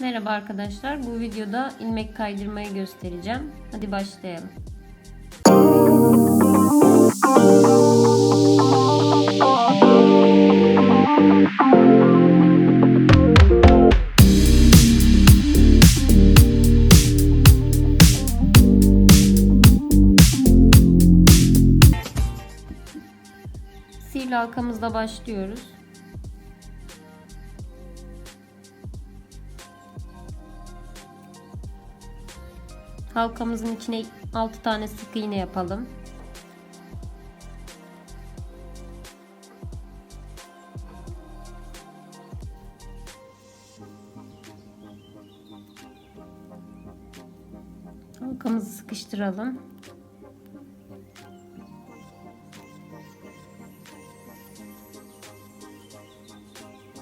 Merhaba arkadaşlar. Bu videoda ilmek kaydırmayı göstereceğim. Hadi başlayalım. Sihirli halkamızla başlıyoruz. Halkamızın içine 6 tane sık iğne yapalım. Halkamızı sıkıştıralım.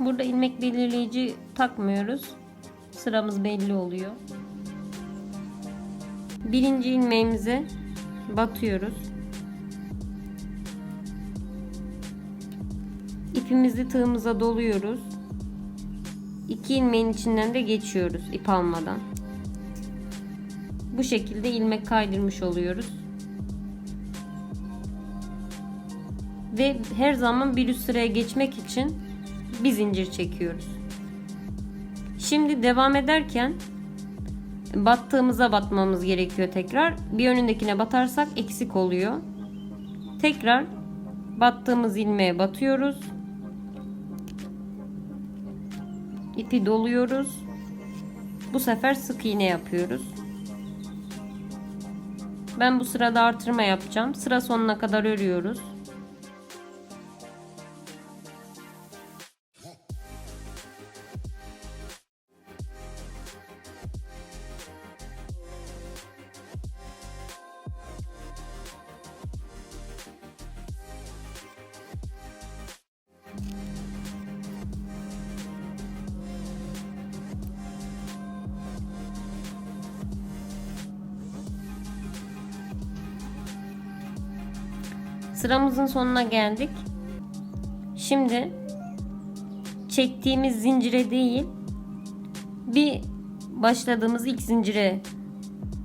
Burada ilmek belirleyici takmıyoruz. Sıramız belli oluyor. Birinci ilmeğimize batıyoruz. İpimizi tığımıza doluyoruz. İki ilmeğin içinden de geçiyoruz ip almadan. Bu şekilde ilmek kaydırmış oluyoruz. Ve her zaman bir üst sıraya geçmek için bir zincir çekiyoruz. Şimdi devam ederken battığımıza batmamız gerekiyor tekrar. Bir önündekine batarsak eksik oluyor. Tekrar battığımız ilmeğe batıyoruz. İpi doluyoruz. Bu sefer sık iğne yapıyoruz. Ben bu sırada artırma yapacağım. Sıra sonuna kadar örüyoruz. Sıramızın sonuna geldik. Şimdi çektiğimiz zincire değil bir başladığımız ilk zincire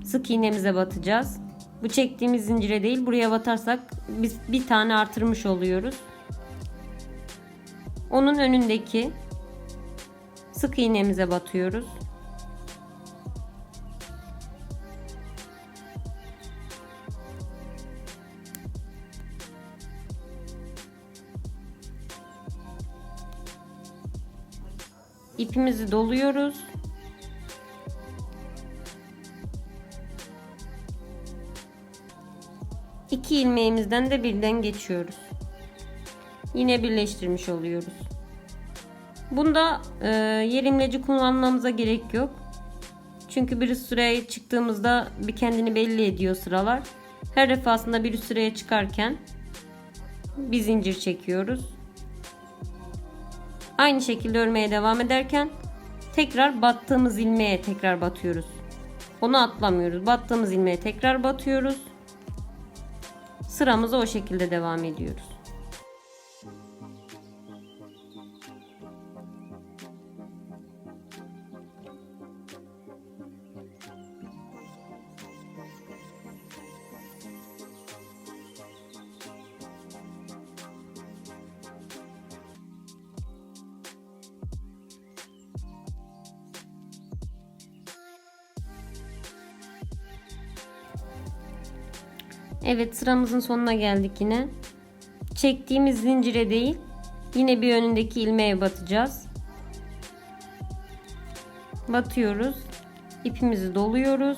sık iğnemize batacağız. Bu çektiğimiz zincire değil buraya batarsak biz bir tane artırmış oluyoruz. Onun önündeki sık iğnemize batıyoruz. İpimizi doluyoruz. İki ilmeğimizden de birden geçiyoruz. Yine birleştirmiş oluyoruz. Bunda e, yer imleci kullanmamıza gerek yok. Çünkü bir sıraya çıktığımızda bir kendini belli ediyor sıralar. Her defasında bir sıraya çıkarken bir zincir çekiyoruz. Aynı şekilde örmeye devam ederken tekrar battığımız ilmeğe tekrar batıyoruz. Onu atlamıyoruz. Battığımız ilmeğe tekrar batıyoruz. Sıramıza o şekilde devam ediyoruz. Evet sıramızın sonuna geldik yine. Çektiğimiz zincire değil yine bir önündeki ilmeğe batacağız. Batıyoruz. İpimizi doluyoruz.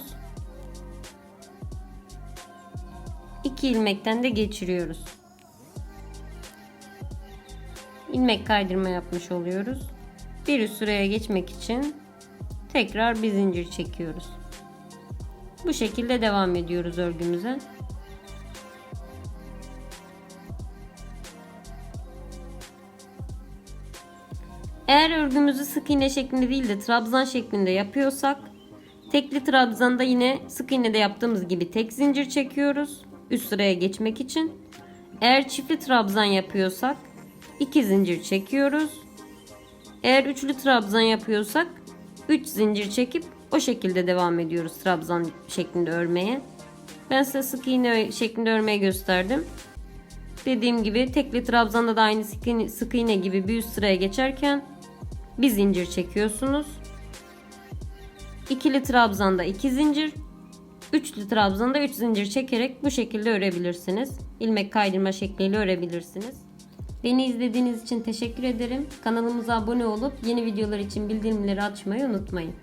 İki ilmekten de geçiriyoruz. İlmek kaydırma yapmış oluyoruz. Bir üst sıraya geçmek için tekrar bir zincir çekiyoruz. Bu şekilde devam ediyoruz örgümüze. Eğer örgümüzü sık iğne şeklinde değil de trabzan şeklinde yapıyorsak tekli trabzanda yine sık iğnede yaptığımız gibi tek zincir çekiyoruz üst sıraya geçmek için. Eğer çiftli trabzan yapıyorsak iki zincir çekiyoruz. Eğer üçlü trabzan yapıyorsak 3 zincir çekip o şekilde devam ediyoruz trabzan şeklinde örmeye. Ben size sık iğne şeklinde örmeye gösterdim. Dediğim gibi tekli trabzanda da aynı sık iğne, gibi bir üst sıraya geçerken bir zincir çekiyorsunuz. İkili trabzanda 2 zincir, üçlü trabzanda 3 zincir çekerek bu şekilde örebilirsiniz. İlmek kaydırma şekliyle örebilirsiniz. Beni izlediğiniz için teşekkür ederim. Kanalımıza abone olup yeni videolar için bildirimleri açmayı unutmayın.